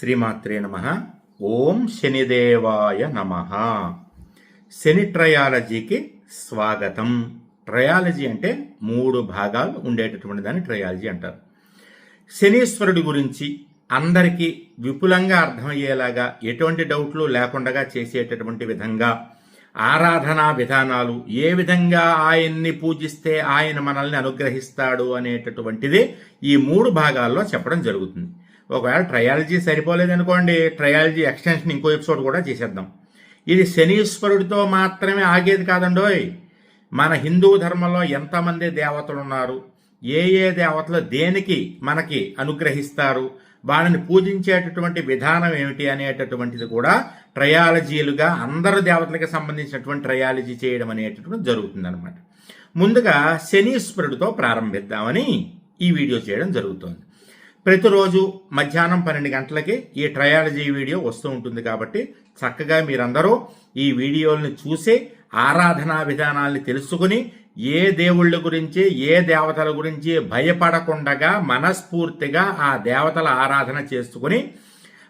శ్రీమాత్రే నమ. ఓం శనిదేవాయ నమ. శని ట్రయాలజీకి స్వాగతం. ట్రయాలజీ అంటే మూడు భాగాలు ఉండేటటువంటి దాన్ని ట్రయాలజీ అంటారు. శనీశ్వరుడి గురించి అందరికీ విపులంగా అర్థమయ్యేలాగా ఎటువంటి డౌట్లు లేకుండా చేసేటటువంటి విధంగా ఆరాధనా విధానాలు ఏ విధంగా ఆయన్ని పూజిస్తే ఆయన మనల్ని అనుగ్రహిస్తాడు అనేటటువంటిది ఈ మూడు భాగాల్లో చెప్పడం జరుగుతుంది. ఒకవేళ ట్రయాలజీ సరిపోలేదనుకోండి ట్రయాలజీ ఎక్స్టెన్షన్ ఇంకో ఎపిసోడ్ కూడా చేసేద్దాం. ఇది శనీశ్వరుడితో మాత్రమే ఆగేది కాదండోయ్. మన హిందూ ధర్మంలో ఎంతమంది దేవతలు ఉన్నారు ఏ ఏ దేవతలు దేనికి మనకి అనుగ్రహిస్తారు? వాళ్ళని పూజించేటటువంటి విధానం ఏమిటి అనేటటువంటిది కూడా ట్రయాలజీలుగా అందరు దేవతలకు సంబంధించినటువంటి ట్రయాలజీ చేయడం అనేటటువంటి జరుగుతుందన్నమాట. ముందుగా శనీశ్వరుడితో ప్రారంభిద్దామని ఈ వీడియో చేయడం జరుగుతోంది. ప్రతిరోజు మధ్యాహ్నం పన్నెండు గంటలకి ఈ ట్రయాలజీ వీడియో వస్తూ ఉంటుంది కాబట్టి చక్కగా మీరందరూ ఈ వీడియోల్ని చూసి ఆరాధనా విధానాల్ని తెలుసుకుని ఏ దేవుళ్ళ గురించి ఏ దేవతల గురించి భయపడకుండగా మనస్ఫూర్తిగా ఆ దేవతల ఆరాధన చేసుకుని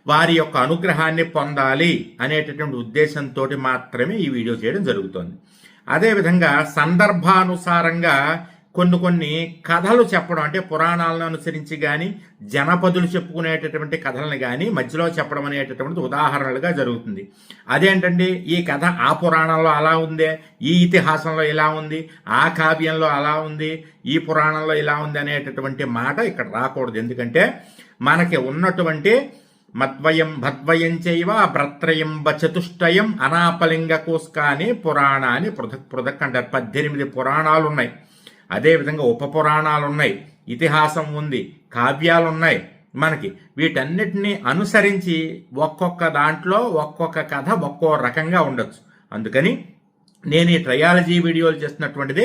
వారి యొక్క అనుగ్రహాన్ని పొందాలి అనేటటువంటి ఉద్దేశంతో మాత్రమే ఈ వీడియో చేయడం జరుగుతుంది. అదేవిధంగా సందర్భానుసారంగా కొన్ని కొన్ని కథలు చెప్పడం అంటే పురాణాలను అనుసరించి కానీ జనపదులు చెప్పుకునేటటువంటి కథలను కానీ మధ్యలో చెప్పడం అనేటటువంటి ఉదాహరణలుగా జరుగుతుంది. అదేంటండి ఈ కథ ఆ పురాణంలో అలా ఉందే ఈ ఇతిహాసంలో ఇలా ఉంది ఆ కావ్యంలో అలా ఉంది ఈ పురాణంలో ఇలా ఉంది అనేటటువంటి మాట ఇక్కడ రాకూడదు. ఎందుకంటే మనకి ఉన్నటువంటి మద్వయం భద్వయం చైవ భ్రత్రయం చతుష్టయం అనాపలింగ కోస్కాని పురాణాన్ని పృథక్ పృథక్ అంటారు పద్దెనిమిది పురాణాలు ఉన్నాయి అదేవిధంగా ఉపపురాణాలు ఉన్నాయి ఇతిహాసం ఉంది కావ్యాలు ఉన్నాయి మనకి. వీటన్నిటిని అనుసరించి ఒక్కొక్క దాంట్లో ఒక్కొక్క కథ ఒక్కో రకంగా ఉండొచ్చు. అందుకని నేను ఈ ట్రయాలజీ వీడియోలు చేస్తున్నటువంటిది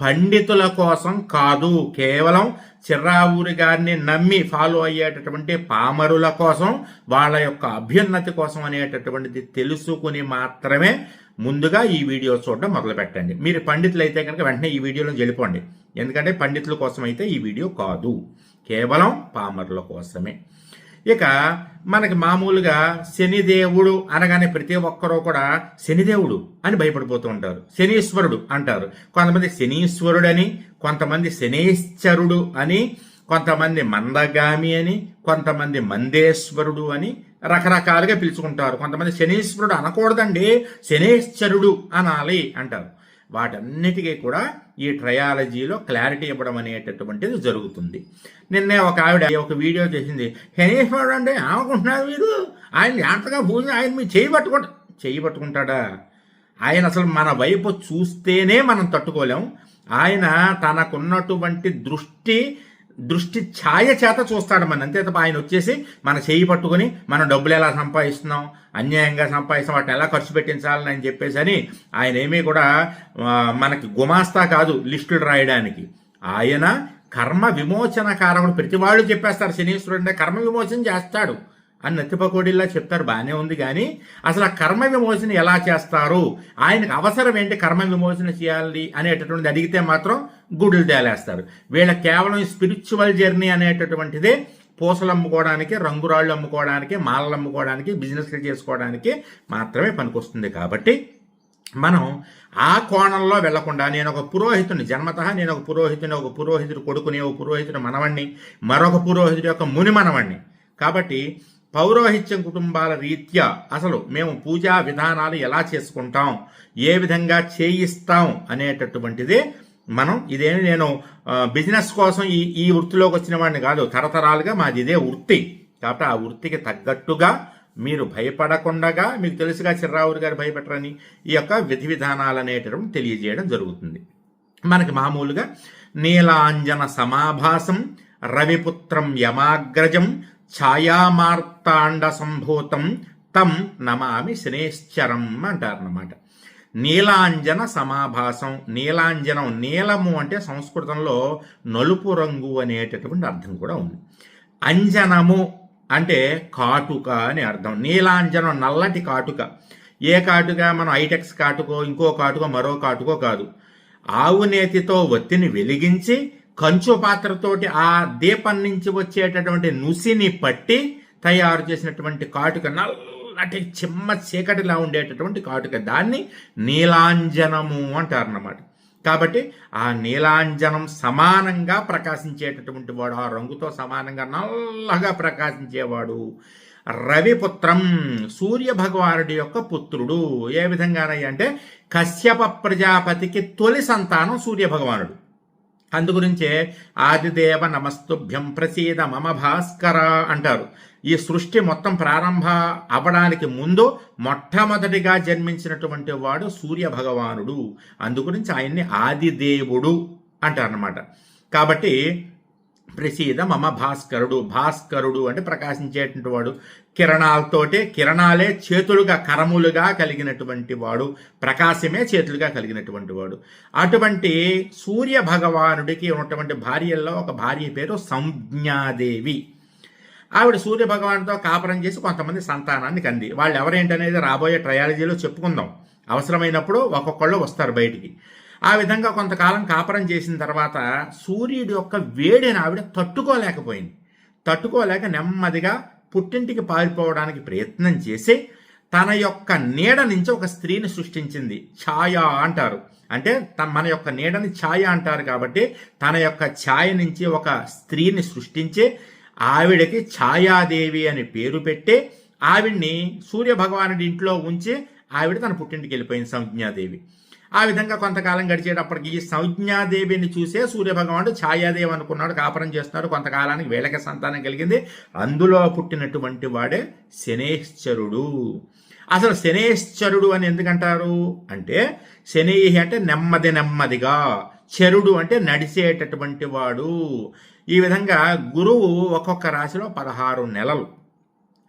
పండితుల కోసం కాదు కేవలం చిర్రావూరి గారిని నమ్మి ఫాలో అయ్యేటటువంటి పామరుల కోసం వాళ్ళ యొక్క అభ్యున్నతి కోసం అనేటటువంటిది తెలుసుకుని మాత్రమే ముందుగా ఈ వీడియో చూడడం మొదలు పెట్టండి మీరు పండితులు అయితే కనుక వెంటనే ఈ వీడియోలో వెళ్ళిపోండి. ఎందుకంటే పండితుల కోసం అయితే ఈ వీడియో కాదు. కేవలం పామరుల కోసమే. ఇక మనకి మామూలుగా శనిదేవుడు అనగానే ప్రతి ఒక్కరూ కూడా శనిదేవుడు అని భయపడిపోతూ ఉంటారు. శనీశ్వరుడు అంటారు. కొంతమంది శనీశ్వరుడు అని కొంతమంది శనీశ్వరుడు అని కొంతమంది మందగామి అని కొంతమంది మందేశ్వరుడు అని రకరకాలుగా పిలుచుకుంటారు. కొంతమంది శనీశ్వరుడు అనకూడదండి శనేశ్వరుడు అనాలి అంటారు. వాటన్నిటికీ కూడా ఈ ట్రయాలజీలో క్లారిటీ ఇవ్వడం అనేటటువంటిది జరుగుతుంది. నిన్నే ఒక ఆవిడ ఒక వీడియో చేసింది శనీశ్వరుడు అంటే ఏమనుకుంటున్నారు మీరు? ఆయన జాగ్రత్తగా పూజ ఆయన మీరు చేయి పట్టుకుంటా చేయి పట్టుకుంటాడా? ఆయన అసలు మన వైపు చూస్తేనే మనం తట్టుకోలేం. ఆయన తనకున్నటువంటి దృష్టి దృష్టి ఛాయ చేత చూస్తాడు మన అంతే తప్ప ఆయన వచ్చేసి మన చేయి పట్టుకుని మనం డబ్బులు ఎలా సంపాదిస్తున్నాం అన్యాయంగా సంపాదిస్తాం వాటిని ఎలా ఖర్చు పెట్టించాలని అని చెప్పేసి అని ఆయన ఏమీ కూడా మనకి గుమాస్తా కాదు లిస్టులు రాయడానికి. ఆయన కర్మ విమోచన కారకుడు ప్రతి వాళ్ళు చెప్పేస్తారు శనీశ్వరుడు అంటే కర్మ విమోచన చేస్తాడు. అని నత్తిపకోడిలా చెప్తారు బాగానే ఉంది కానీ అసలు ఆ కర్మ విమోచన ఎలా చేస్తారు? ఆయనకు అవసరం ఏంటి కర్మ విమోచన చేయాలి అనేటటువంటిది అడిగితే మాత్రం గుడులు తేలేస్తారు. వీళ్ళ కేవలం స్పిరిచువల్ జర్నీ అనేటటువంటిదే పూసలు అమ్ముకోవడానికి రంగురాళ్ళు అమ్ముకోవడానికి మాలలు అమ్ముకోవడానికి బిజినెస్లు చేసుకోవడానికి మాత్రమే పనికొస్తుంది కాబట్టి మనం ఆ కోణంలో వెళ్ళకుండా నేను ఒక పురోహితుని జన్మత నేను ఒక పురోహితుని ఒక పురోహితుడు కొడుకుని ఒక పురోహితుడు మనవణ్ణి మరొక పురోహితుడు యొక్క ముని మనవణ్ణి కాబట్టి పౌరోహిత్యం కుటుంబాల రీత్యా అసలు మేము పూజా విధానాలు ఎలా చేసుకుంటాం? ఏ విధంగా చేయిస్తాం? అనేటటువంటిది మనం ఇదేమి నేను బిజినెస్ కోసం ఈ ఈ వృత్తిలోకి వచ్చిన వాడిని కాదు తరతరాలుగా మాది ఇదే వృత్తి. కాబట్టి ఆ వృత్తికి తగ్గట్టుగా మీరు భయపడకుండగా మీకు తెలుసుగా చిర్రావురు గారు భయపెట్టరని ఈ యొక్క విధి విధానాలు అనేటటువంటి తెలియజేయడం జరుగుతుంది. మనకి మామూలుగా నీలాంజన సమాభాసం రవిపుత్రం యమాగ్రజం ఛాయామార్తాండ సంభూతం తం నమామి శనేశ్చరం అంటారన్నమాట. నీలాంజన సమాభాసం నీలాంజనం నీలము అంటే సంస్కృతంలో నలుపు రంగు అనేటటువంటి అర్థం కూడా ఉంది. అంజనము అంటే కాటుక అని అర్థం. నీలాంజనం నల్లటి కాటుక. ఏ కాటుక? మనం ఐటెక్స్ కాటుకో ఇంకో కాటుకో మరో కాటుకో కాదు. ఆవు నేతితో ఒత్తిని వెలిగించి కంచు పాత్రతోటి ఆ దీపం నుంచి వచ్చేటటువంటి నుసిని పట్టి తయారు చేసినటువంటి కాటుక నల్లటి చిమ్మ చీకటిలా ఉండేటటువంటి కాటుక. దాన్ని నీలాంజనము అంటారన్నమాట. కాబట్టి ఆ నీలాంజనం సమానంగా ప్రకాశించేటటువంటి వాడు ఆ రంగుతో సమానంగా నల్లగా ప్రకాశించేవాడు రవిపుత్రం సూర్య భగవానుడి యొక్క పుత్రుడు. ఏ విధంగానయ్య అంటే కశ్యప ప్రజాపతికి తొలి సంతానం సూర్య భగవానుడు. అందుగురించే ఆదిదేవ నమస్తుభ్యం ప్రసీద మమ భాస్కర అంటారు. ఈ సృష్టి మొత్తం ప్రారంభ అవ్వడానికి ముందు మొట్టమొదటిగా జన్మించినటువంటి వాడు సూర్య భగవానుడు అందుగురించి ఆయన్ని ఆదిదేవుడు అంటారనమాట కాబట్టి ప్రసీద మమ భాస్కరుడు భాస్కరుడు అంటే ప్రకాశించేటువంటి వాడు. కిరణాలతోటే కిరణాలే చేతులుగా కరములుగా కలిగినటువంటి వాడు. ప్రకాశమే చేతులుగా కలిగినటువంటి వాడు. అటువంటి సూర్య భగవానుడికి ఉన్నటువంటి భార్యల్లో ఒక భార్య పేరు సంజ్ఞాదేవి. ఆవిడ సూర్య భగవానుడితో కాపురం చేసి కొంతమంది సంతానాన్ని కంది. వాళ్ళు ఎవరేంటనేది రాబోయే ట్రయాలజీలో చెప్పుకుందాం. అవసరమైనప్పుడు ఒక్కొక్కళ్ళు వస్తారు బయటికి. ఆ విధంగా కొంతకాలం కాపురం చేసిన తర్వాత సూర్యుడి యొక్క వేడిని ఆవిడ తట్టుకోలేకపోయింది. తట్టుకోలేక నెమ్మదిగా పుట్టింటికి పారిపోవడానికి ప్రయత్నం చేసి తన యొక్క నీడ నుంచి ఒక స్త్రీని సృష్టించింది. ఛాయ అంటారు. అంటే మన యొక్క నీడని ఛాయ అంటారు కాబట్టి తన యొక్క ఛాయ నుంచి ఒక స్త్రీని సృష్టించి ఆవిడకి ఛాయాదేవి అని పేరు పెట్టి ఆవిడ్ని సూర్య భగవానుడి ఇంట్లో ఉంచి ఆవిడ తన పుట్టింటికి వెళ్ళిపోయింది సంజ్ఞాదేవి. ఆ విధంగా కొంతకాలం గడిచేటప్పటికి ఈ సంజ్ఞాదేవిని చూసే సూర్యభగవానుడు ఛాయాదేవి అనుకున్నాడు కాపురం చేస్తున్నాడు. కొంతకాలానికి వీళ్ళకి సంతానం కలిగింది. అందులో పుట్టినటువంటి వాడే శనేశ్చరుడు అసలు శనేశ్చరుడు అని ఎందుకంటారు? అంటే శని అంటే నెమ్మది నెమ్మదిగా చరుడు అంటే నడిచేటటువంటి వాడు. ఈ విధంగా గురువు ఒక్కొక్క రాశిలో పదహారు నెలలు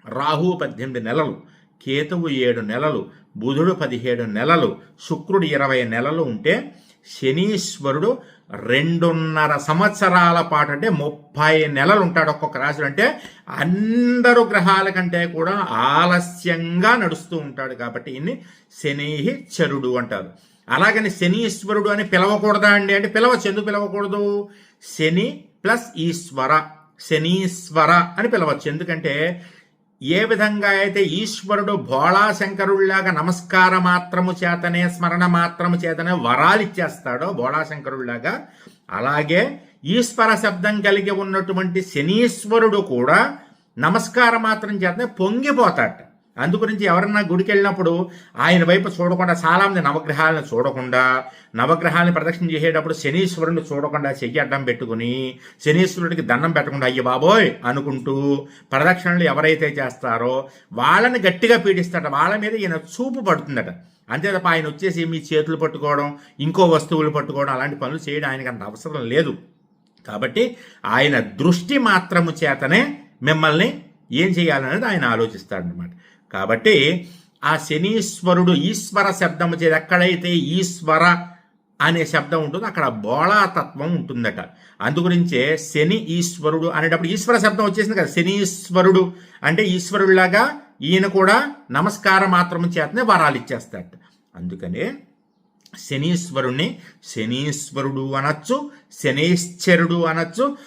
రాహు పద్దెనిమిది నెలలు కేతువు ఏడు నెలలు బుధుడు పదిహేడు నెలలు శుక్రుడు ఇరవై నెలలు ఉంటే శనీశ్వరుడు రెండున్నర సంవత్సరాల పాటు అంటే ముప్పై నెలలు ఉంటాడు ఒక్కొక్క రాశులు. అంటే అందరు గ్రహాల కంటే కూడా ఆలస్యంగా నడుస్తూ ఉంటాడు కాబట్టి ఇన్ని శని చరుడు అంటారు. అలాగని శనీశ్వరుడు అని పిలవకూడదా అండి? అంటే పిలవచ్చు. ఎందుకు పిలవకూడదు? శని ప్లస్ ఈశ్వర శనీశ్వర అని పిలవచ్చు. ఎందుకంటే ఏ విధంగా అయితే ఈశ్వరుడు భోళాశంకరుళ్ళాగా నమస్కార మాత్రము చేతనే స్మరణ మాత్రము చేతనే వరాలిచ్చేస్తాడో భోళాశంకరుళ్ళాగా అలాగే ఈశ్వర శబ్దం కలిగి ఉన్నటువంటి శనీశ్వరుడు కూడా నమస్కార మాత్రం చేతనే పొంగిపోతాడు. అందుగురించి ఎవరన్నా గుడికి వెళ్ళినప్పుడు ఆయన వైపు చూడకుండా చాలామంది నవగ్రహాలను చూడకుండా నవగ్రహాలను ప్రదక్షిణ చేసేటప్పుడు శనీశ్వరుని చూడకుండా చెయ్యి అడ్డం పెట్టుకుని శనీశ్వరుడికి దండం పెట్టకుండా అయ్య బాబోయ్ అనుకుంటూ ప్రదక్షిణలు ఎవరైతే చేస్తారో వాళ్ళని గట్టిగా పీడిస్తాడ వాళ్ళ మీద ఈయన చూపు పడుతుందట. అంతే తప్ప ఆయన వచ్చేసి మీ చేతులు పట్టుకోవడం ఇంకో వస్తువులు పట్టుకోవడం అలాంటి పనులు చేయడం ఆయనకు అంత అవసరం లేదు. కాబట్టి ఆయన దృష్టి మాత్రము చేతనే మిమ్మల్ని ఏం చేయాలనేది ఆయన ఆలోచిస్తాడనమాట కాబట్టి ఆ శనీశ్వరుడు ఈశ్వర శబ్దము చేది ఎక్కడైతే ఈశ్వర అనే శబ్దం ఉంటుందో అక్కడ బోళాతత్వం ఉంటుందట. అందుగురించే శని ఈశ్వరుడు అనేటప్పుడు ఈశ్వర శబ్దం వచ్చేసింది కదా. శనీశ్వరుడు అంటే ఈశ్వరుడిలాగా ఈయన కూడా నమస్కారం మాత్రం చేతనే వరాలు ఇచ్చేస్తాడు అందుకనే శనీశ్వరుణ్ణి శనీశ్వరుడు అనొచ్చు శనీశ్వరుడు అనొచ్చు.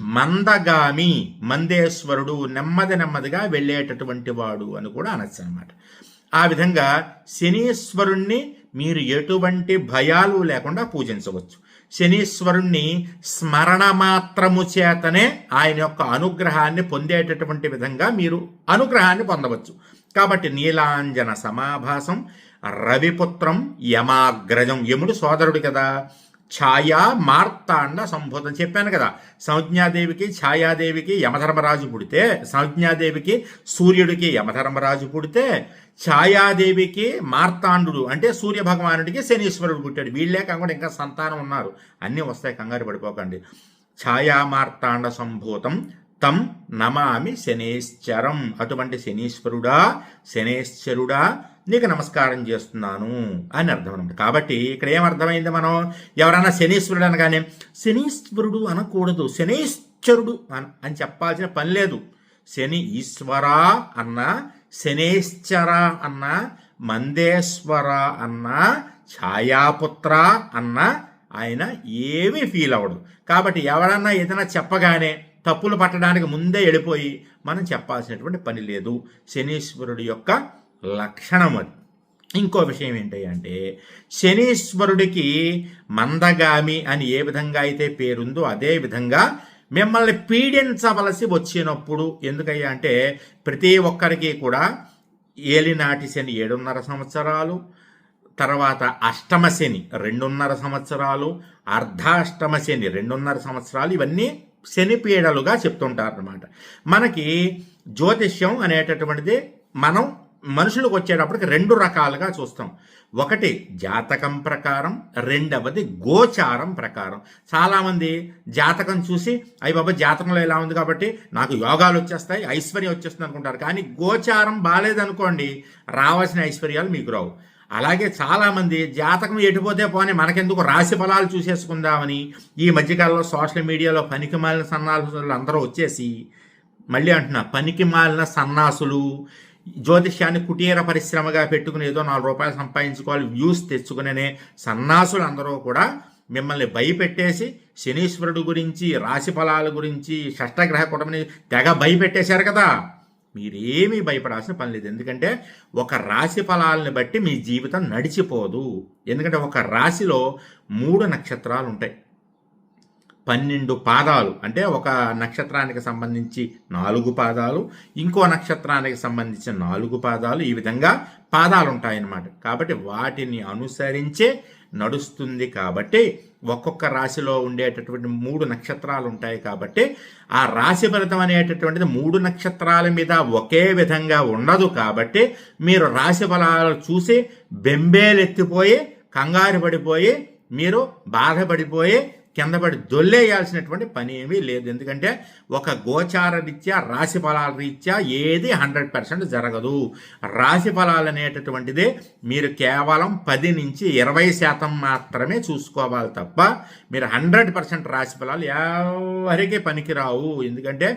మందగామి మందేశ్వరుడు నెమ్మది నెమ్మదిగా వెళ్ళేటటువంటి వాడు అని కూడా అనొచ్చు అనమాట ఆ విధంగా శనీశ్వరుణ్ణి మీరు ఎటువంటి భయాలు లేకుండా పూజించవచ్చు. శనీశ్వరుణ్ణి స్మరణ మాత్రము చేతనే ఆయన యొక్క అనుగ్రహాన్ని పొందేటటువంటి విధంగా మీరు అనుగ్రహాన్ని పొందవచ్చు. కాబట్టి నీలాంజన సమాభాసం రవిపుత్రం యమాగ్రజం. యముడు సోదరుడు కదా. ఛాయా మార్తాండ సంబోధన చెప్పాను కదా. సంజ్ఞాదేవికి ఛాయాదేవికి యమధర్మరాజు పుడితే సంజ్ఞాదేవికి సూర్యుడికి యమధర్మరాజు పుడితే ఛాయాదేవికి మార్తాండు అంటే సూర్య భగవానుడికి శనీశ్వరుడు పుట్టాడు. వీళ్ళే కాకుండా ఇంకా సంతానం ఉన్నారు. అన్నీ వస్తాయి. కంగారు పడిపోకండి. ఛాయా మార్తాండ సంభూతం తం నమామి శనేశ్వరం అటువంటి శనీశ్వరుడా శనేశ్వరుడా నీకు నమస్కారం చేస్తున్నాను అని అర్థం అనమాట కాబట్టి ఇక్కడ ఏమర్థమైంది మనం? ఎవరైనా శనీశ్వరుడు అనగానే శనీశ్వరుడు అనకూడదు శనేశ్వరుడు అని చెప్పాల్సిన పని లేదు. శని ఈశ్వర అన్న శనేశ్వర అన్న మందేశ్వర అన్న ఛాయాపుత్ర అన్న ఆయన ఏమీ ఫీల్ అవ్వడు. కాబట్టి ఎవరన్నా ఏదైనా చెప్పగానే తప్పులు పట్టడానికి ముందే వెళ్ళిపోయి మనం చెప్పాల్సినటువంటి పని లేదు. శనీశ్వరుడి యొక్క లక్షణం అది. ఇంకో విషయం ఏంటి అంటే శనీశ్వరుడికి మందగామి అని ఏ విధంగా అయితే పేరుందో అదే విధంగా మిమ్మల్ని పీడించవలసి వచ్చినప్పుడు ఎందుకయ్యా అంటే ప్రతి ఒక్కరికి కూడా ఏలినాటి శని ఏడున్నర సంవత్సరాలు తర్వాత అష్టమ శని రెండున్నర సంవత్సరాలు అర్ధాష్టమ శని రెండున్నర సంవత్సరాలు ఇవన్నీ శనిపీడలుగా చెప్తుంటారనమాట చెప్తుంటారు మనకి జ్యోతిష్యం అనేటటువంటిది మనం మనుషులకు వచ్చేటప్పటికి రెండు రకాలుగా చూస్తాం. ఒకటి జాతకం ప్రకారం రెండవది గోచారం ప్రకారం. చాలామంది జాతకం చూసి అయ్యి బాబా జాతకంలో ఎలా ఉంది కాబట్టి నాకు యోగాలు వచ్చేస్తాయి ఐశ్వర్యం వచ్చేస్తుంది అనుకుంటారు. కానీ గోచారం బాగాలేదనుకోండి రావాల్సిన ఐశ్వర్యాలు మీకు రావు. అలాగే చాలామంది జాతకం ఎటుపోతే పోనీ మనకెందుకు రాశి ఫలాలు చూసేసుకుందామని ఈ మధ్యకాలంలో సోషల్ మీడియాలో పనికి మాలిన సన్నాసులు అందరూ వచ్చేసి మళ్ళీ అంటున్నా పనికి మాలిన సన్నాసులు జ్యోతిష్యాన్ని కుటీర పరిశ్రమగా పెట్టుకుని ఏదో నాలుగు రూపాయలు సంపాదించుకోవాలి వ్యూస్ తెచ్చుకునే సన్నాసులు అందరూ కూడా మిమ్మల్ని భయపెట్టేసి శనీశ్వరుడు గురించి రాశి ఫలాల గురించి షష్టగ్రహ కూటమిని తెగ భయపెట్టేశారు కదా. మీరేమీ భయపడాల్సిన పని లేదు. ఎందుకంటే ఒక రాశి ఫలాలని బట్టి మీ జీవితం నడిచిపోదు. ఎందుకంటే ఒక రాశిలో మూడు నక్షత్రాలు ఉంటాయి. పన్నెండు పాదాలు అంటే ఒక నక్షత్రానికి సంబంధించి నాలుగు పాదాలు ఇంకో నక్షత్రానికి సంబంధించిన నాలుగు పాదాలు ఈ విధంగా పాదాలు ఉంటాయన్నమాట. కాబట్టి వాటిని అనుసరించే నడుస్తుంది కాబట్టి ఒక్కొక్క రాశిలో ఉండేటటువంటి మూడు నక్షత్రాలు ఉంటాయి కాబట్టి ఆ రాశి ఫలితం అనేటటువంటిది మూడు నక్షత్రాల మీద ఒకే విధంగా ఉండదు కాబట్టి మీరు రాశి ఫలాలు చూసి బెంబేలెత్తిపోయి కంగారు పడిపోయి మీరు బాధపడిపోయి కిందపడి దొల్లేయాల్సినటువంటి పని ఏమీ లేదు. ఎందుకంటే ఒక గోచార రీత్యా రాశి ఫలాల రీత్యా ఏది హండ్రెడ్ పర్సెంట్ జరగదు. రాశి ఫలాలు అనేటటువంటిది మీరు కేవలం పది నుంచి ఇరవై శాతం మాత్రమే చూసుకోవాలి తప్ప మీరు హండ్రెడ్ పర్సెంట్ రాశి ఫలాలు ఎవరికి పనికిరావు. ఎందుకంటే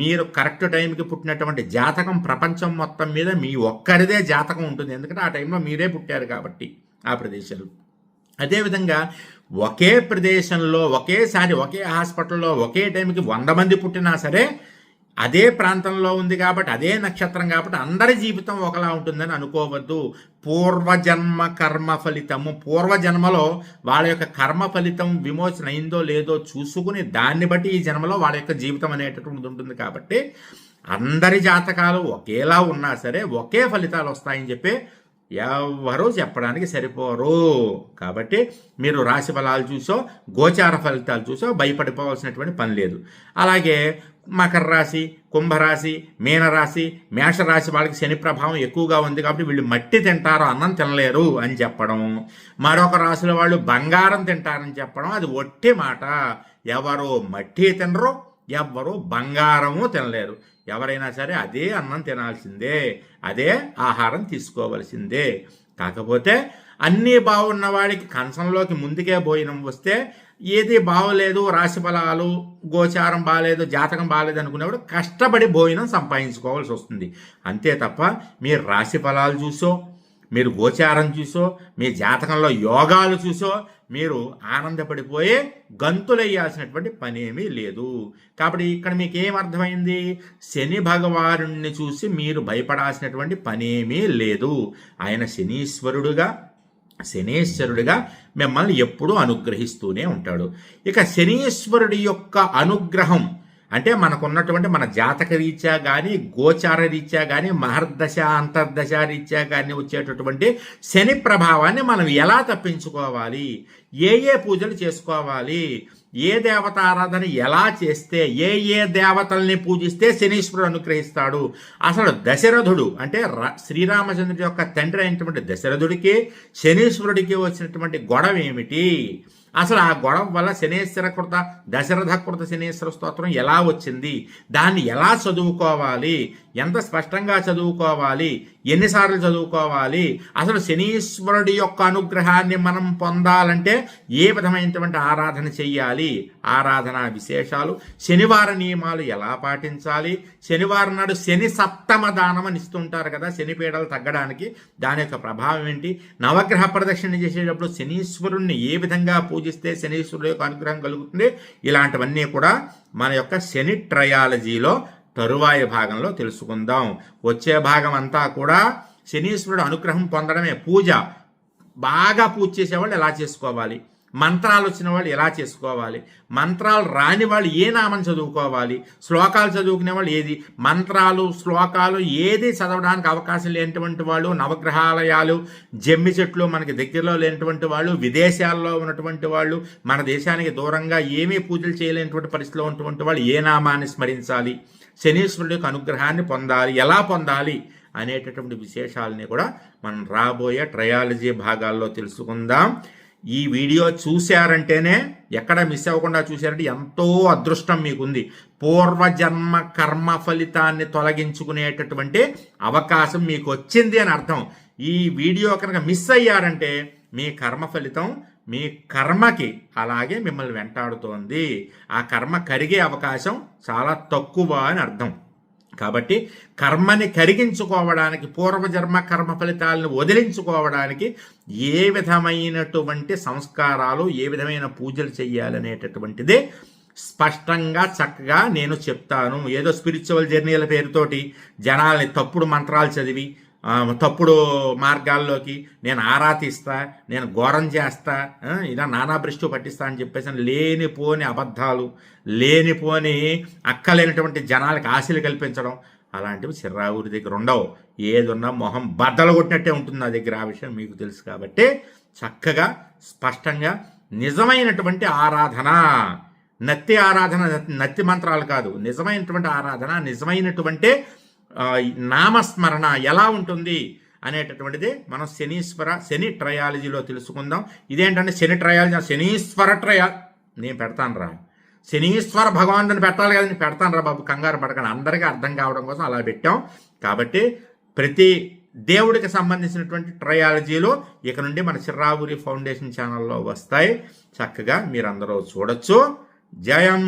మీరు కరెక్ట్ టైంకి పుట్టినటువంటి జాతకం ప్రపంచం మొత్తం మీద మీ ఒక్కరిదే జాతకం ఉంటుంది. ఎందుకంటే ఆ టైంలో మీరే పుట్టారు కాబట్టి ఆ ప్రదేశాలు. అదేవిధంగా ఒకే ప్రదేశంలో ఒకేసారి ఒకే హాస్పిటల్లో ఒకే టైంకి వంద మంది పుట్టినా సరే అదే ప్రాంతంలో ఉంది కాబట్టి అదే నక్షత్రం కాబట్టి అందరి జీవితం ఒకలా ఉంటుందని అనుకోవద్దు. పూర్వజన్మ కర్మ ఫలితము. పూర్వజన్మలో వాళ్ళ యొక్క కర్మ ఫలితం విమోచన అయిందో లేదో చూసుకుని దాన్ని బట్టి ఈ జన్మలో వాళ్ళ యొక్క జీవితం అనేటటువంటి ఉంటుంది కాబట్టి అందరి జాతకాలు ఒకేలా ఉన్నా సరే ఒకే ఫలితాలు వస్తాయని చెప్పి ఎవరూ చెప్పడానికి సరిపోరు. కాబట్టి మీరు రాశి ఫలాలు చూసో గోచార ఫలితాలు చూసో భయపడిపోవాల్సినటువంటి పని లేదు. అలాగే మకర రాశి కుంభరాశి మీనరాశి మేషరాశి వాళ్ళకి శని ప్రభావం ఎక్కువగా ఉంది కాబట్టి వీళ్ళు మట్టి తింటారు అన్నం తినలేరు అని చెప్పడం. మరొక రాశుల వాళ్ళు బంగారం తింటారని చెప్పడం అది ఒట్టి మాట. ఎవరు మట్టి తినరు ఎవ్వరు బంగారము తినలేరు. ఎవరైనా సరే అదే అన్నం తినాల్సిందే అదే ఆహారం తీసుకోవలసిందే. కాకపోతే అన్నీ బాగున్నవాడికి కంచంలోకి ముందుకే భోజనం వస్తే ఏది బాగోలేదు రాశి ఫలాలు గోచారం బాగాలేదు జాతకం బాగాలేదు అనుకునేవాడు కష్టపడి భోజనం సంపాదించుకోవాల్సి వస్తుంది. అంతే తప్ప మీరు రాశి ఫలాలు చూసో మీరు గోచారం చూసో మీ జాతకంలో యోగాలు చూసో మీరు ఆనందపడిపోయే గంతులయ్యాల్సినటువంటి పనేమీ లేదు. కాబట్టి ఇక్కడ మీకు ఏమర్థమైంది అర్థమైంది? శని భగవానుణ్ణి చూసి మీరు భయపడాల్సినటువంటి పనేమీ లేదు. ఆయన శనీశ్వరుడుగా శనీశ్వరుడిగా మిమ్మల్ని ఎప్పుడూ అనుగ్రహిస్తూనే ఉంటాడు. ఇక శనీశ్వరుడి యొక్క అనుగ్రహం అంటే మనకున్నటువంటి మన జాతక రీత్యా కానీ గోచార రీత్యా కానీ మహర్దశ అంతర్దశ రీత్యా కానీ వచ్చేటటువంటి శని ప్రభావాన్ని మనం ఎలా తప్పించుకోవాలి? ఏ ఏ పూజలు చేసుకోవాలి? ఏ దేవత ఆరాధన ఎలా చేస్తే ఏ ఏ దేవతల్ని పూజిస్తే శనీశ్వరుడు అనుగ్రహిస్తాడు? అసలు దశరథుడు అంటే శ్రీరామచంద్రుడి యొక్క తండ్రి అయినటువంటి దశరథుడికి శనీశ్వరుడికి వచ్చినటువంటి గొడవ ఏమిటి అసలు ఆ గొడవ వల్ల శనేశ్వర కృత దశరథ కృత శనేశ్వర స్తోత్రం ఎలా వచ్చింది? దాన్ని ఎలా చదువుకోవాలి? ఎంత స్పష్టంగా చదువుకోవాలి? ఎన్నిసార్లు చదువుకోవాలి? అసలు శనీశ్వరుడి యొక్క అనుగ్రహాన్ని మనం పొందాలంటే ఏ విధమైనటువంటి ఆరాధన చెయ్యాలి? ఆరాధన విశేషాలు. శనివార నియమాలు ఎలా పాటించాలి? శనివారం నాడు శని సప్తమ దానం అని ఇస్తుంటారు కదా శని పీడలు తగ్గడానికి. దాని యొక్క ప్రభావం ఏంటి? నవగ్రహ ప్రదక్షిణ చేసేటప్పుడు శనీశ్వరుణ్ణి ఏ విధంగా పూజిస్తే శనీశ్వరుడు యొక్క అనుగ్రహం కలుగుతుంది? ఇలాంటివన్నీ కూడా మన యొక్క శని ట్రయాలజీలో తరువాయి భాగంలో తెలుసుకుందాం. వచ్చే భాగం అంతా కూడా శనీశ్వరుడు అనుగ్రహం పొందడమే. పూజ బాగా పూజ చేసేవాళ్ళు ఎలా చేసుకోవాలి? మంత్రాలు వచ్చిన వాళ్ళు ఎలా చేసుకోవాలి? మంత్రాలు రాని వాళ్ళు ఏ నామం చదువుకోవాలి? శ్లోకాలు చదువుకునే వాళ్ళు ఏది? మంత్రాలు శ్లోకాలు ఏది చదవడానికి అవకాశం లేనటువంటి వాళ్ళు నవగ్రహాలయాలు జమ్మి చెట్లు మనకి దగ్గరలో లేనటువంటి వాళ్ళు విదేశాల్లో ఉన్నటువంటి వాళ్ళు మన దేశానికి దూరంగా ఏమీ పూజలు చేయలేనటువంటి పరిస్థితిలో ఉన్నటువంటి వాళ్ళు ఏ నామాన్ని స్మరించాలి? శనీశ్వరుడి యొక్క అనుగ్రహాన్ని పొందాలి. ఎలా పొందాలి అనేటటువంటి విశేషాలని కూడా మనం రాబోయే ట్రయాలజీ భాగాల్లో తెలుసుకుందాం. ఈ వీడియో చూశారంటేనే ఎక్కడ మిస్ అవ్వకుండా చూశారంటే ఎంతో అదృష్టం మీకుంది. పూర్వజన్మ కర్మ ఫలితాన్ని తొలగించుకునేటటువంటి అవకాశం మీకు వచ్చింది అని అర్థం. ఈ వీడియో కనుక మిస్ అయ్యారంటే మీ కర్మ ఫలితం మీ కర్మకి అలాగే మిమ్మల్ని వెంటాడుతోంది. ఆ కర్మ కరిగే అవకాశం చాలా తక్కువ అని అర్థం. కాబట్టి కర్మని కరిగించుకోవడానికి పూర్వజన్మ కర్మ ఫలితాలను వదిలించుకోవడానికి ఏ విధమైనటువంటి సంస్కారాలు ఏ విధమైన పూజలు చేయాలనేటటువంటిదే స్పష్టంగా చక్కగా నేను చెప్తాను. ఏదో స్పిరిచువల్ జర్నీల పేరుతోటి జనాల్ని తప్పుడు మంత్రాలు చదివి తప్పుడు మార్గాల్లోకి నేను ఆరా తీస్తా నేను ఘోరం చేస్తా ఇలా నానా పట్టిస్తా అని చెప్పేసి లేనిపోని అబద్ధాలు లేనిపోని అక్కలేనటువంటి జనాలకు ఆశలు కల్పించడం అలాంటివి చిర్రావురి దగ్గర ఉండవు. ఏదున్నా మొహం బద్దలు కొట్టినట్టే ఉంటుంది నా దగ్గర. ఆ విషయం మీకు తెలుసు కాబట్టి చక్కగా స్పష్టంగా నిజమైనటువంటి ఆరాధన. నత్తి ఆరాధన నత్తి మంత్రాలు కాదు. నిజమైనటువంటి ఆరాధన నిజమైనటువంటి నామస్మరణ ఎలా ఉంటుంది అనేటటువంటిది మనం శనీశ్వర శని ట్రయాలజీలో తెలుసుకుందాం. ఇదేంటంటే శని ట్రయాలజీ శనీశ్వర ట్రయా నేను పెడతాను రా శనీశ్వర భగవానుడిని పెట్టాలి కదా నేను పెడతాను రా బాబు. కంగారు పడకండి అందరికీ అర్థం కావడం కోసం అలా పెట్టాం. కాబట్టి ప్రతి దేవుడికి సంబంధించినటువంటి ట్రయాలజీలు ఇక నుండి మన చిర్రావురి ఫౌండేషన్ ఛానల్లో వస్తాయి. చక్కగా మీరందరూ చూడొచ్చు. జయం!